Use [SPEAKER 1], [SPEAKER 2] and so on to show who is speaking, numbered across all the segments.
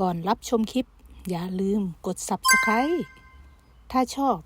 [SPEAKER 1] ก่อนรับชมคลิป อย่าลืมกด Subscribe ถ้าชอบ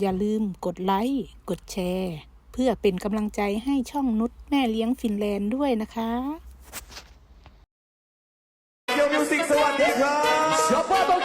[SPEAKER 1] อย่าลืมกดไลค์กดแชร์ เพื่อเป็นกำลังใจให้ช่องนุชแม่เลี้ยงฟินแลนด์ด้วยนะคะ
[SPEAKER 2] เดียวมิวสิกสวัสดีครับ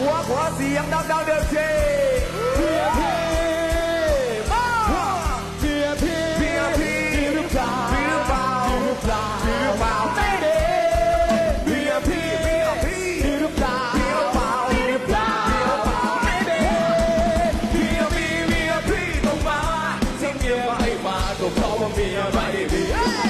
[SPEAKER 3] หัวขวาเสีย
[SPEAKER 2] งดังๆเดิ
[SPEAKER 4] มเชเพียพีมาเพียพีพียดือปลา
[SPEAKER 3] ดีเปล่าดีเปลาดีเปล่าไม่ดีเพี
[SPEAKER 2] ยพีพียดีปลา
[SPEAKER 3] ดีเปล่า
[SPEAKER 2] ดีปลาดี
[SPEAKER 3] เป
[SPEAKER 2] ล่าไม่ดี
[SPEAKER 3] เพียพีเพียพีต้องมาเสียงเมียไม่มาก็เพรว่าเมียไม่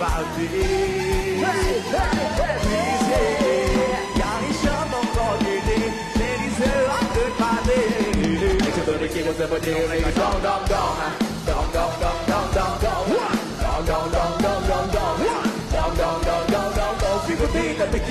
[SPEAKER 2] about this. Hey, hey, hey.
[SPEAKER 3] Please, hey, yarışa mokodini, seni seven kalbini.
[SPEAKER 2] Neyse dur iki bu sefer değil, neyse dong dong dong. Dong dong dong dong dong dong. Dong dong dong dong dong dong. Dong dong dong dong dong dong. Bir bu değil, tabii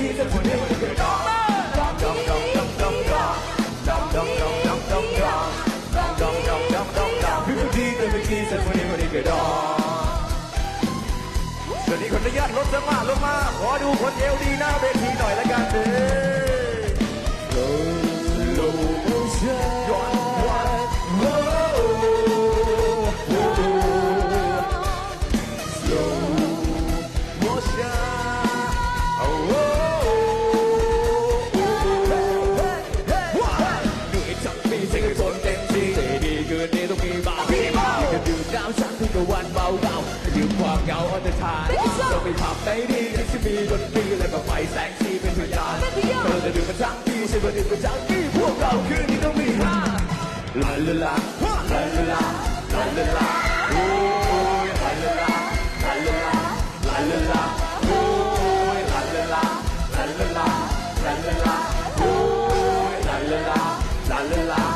[SPEAKER 2] คนอนุญาลงหวะลงมา ขอดูคนเอวดีหน้าเวทีหน่อยละกันเด้อ ทั้งปีใช่ไหมดื่มกันทั้งปีพวกเราคืนนี้ต้องมีห้าลาลาลาลาลาลาลาลาลาโอ้ยลาลาลาลาลาลาลาลาลาโอ้ยลาลาลาลาลาลาลาลาลาโอ้ยลาลาลาลาลา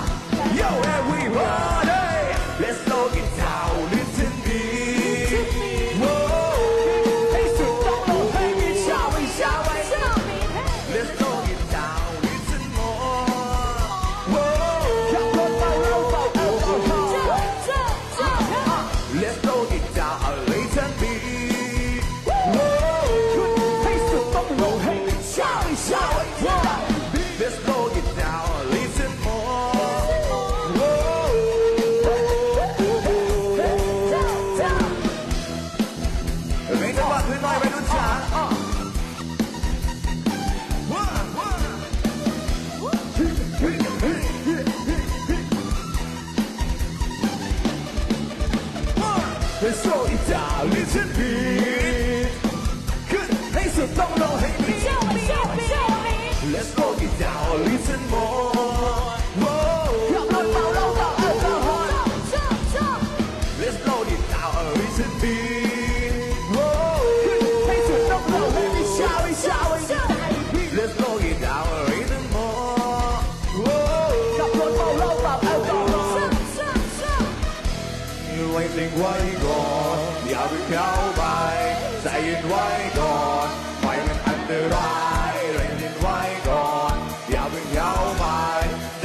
[SPEAKER 2] let's slow down, listen more. ไว้ก่อนไฟมันอันตรายเร่งเย็นไว้ก่อนอย่าเพิ่งเข้าไป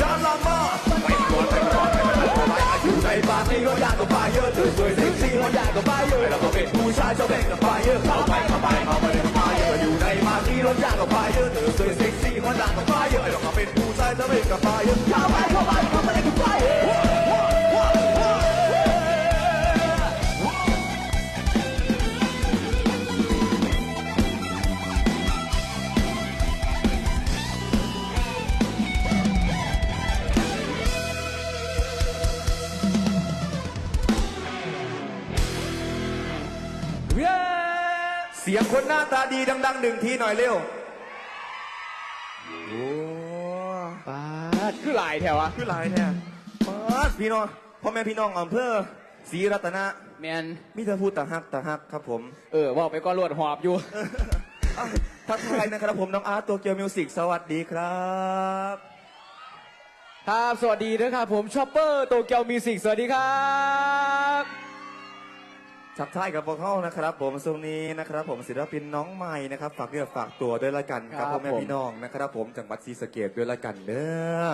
[SPEAKER 2] ด้านหลังมาไปก่อนไปก่อนไปมันอันตรายอยู่ในปาร์ตี้รถยางกับไฟเยอะเธอสวยเซ็กซี่รถยางกับไฟเยอะเราก็เป็นผู้ชายชอบเล่นกับไฟเยอะเข้าไปเข้าไปเข้าไปเล่นกับไฟเยอะอยู่ในปาร์ตี้รถยางกับไฟเยอะเธอสวยเซ็กซี่รถยางกับไฟเยอะเราก็เป็นผู้ชายชอบเล่นกับไฟเยอะเข้าไปเข้าไป สียงคนหน้าตาดีดังๆหนึ่งทีหน่อยเร็ว โอ้
[SPEAKER 5] ปาดคือหลายแถวอะ
[SPEAKER 2] คือหลายแท้มาดพี่น้องพ่อแม่พี่น้องอำเภอศรีรัตนะ
[SPEAKER 5] แมน
[SPEAKER 2] มิเธอพูดตาฮักตาฮักครับผม
[SPEAKER 5] เออว่าไปก็รวดหอบอยู่
[SPEAKER 2] อะทักทายนะครับผมน้องอาร์ตตัวเกียวมิวสิกสวัสดีครับ
[SPEAKER 5] ครับสวัสดีนะครับผมชอปเปอร์โตเกียวมิวสิกสวัสดีครับ
[SPEAKER 2] ทักทายกับพวกเขานะครับ ผมทรงนี้นะครับ ผมศิลปินน้องใหม่นะครับ ฝากเนื้อฝากตัวด้วยละกันครับพ่อแม่พี่น้องนะครับ ผมจังหวัดศรีสะเกดด้วยละกันเด้อ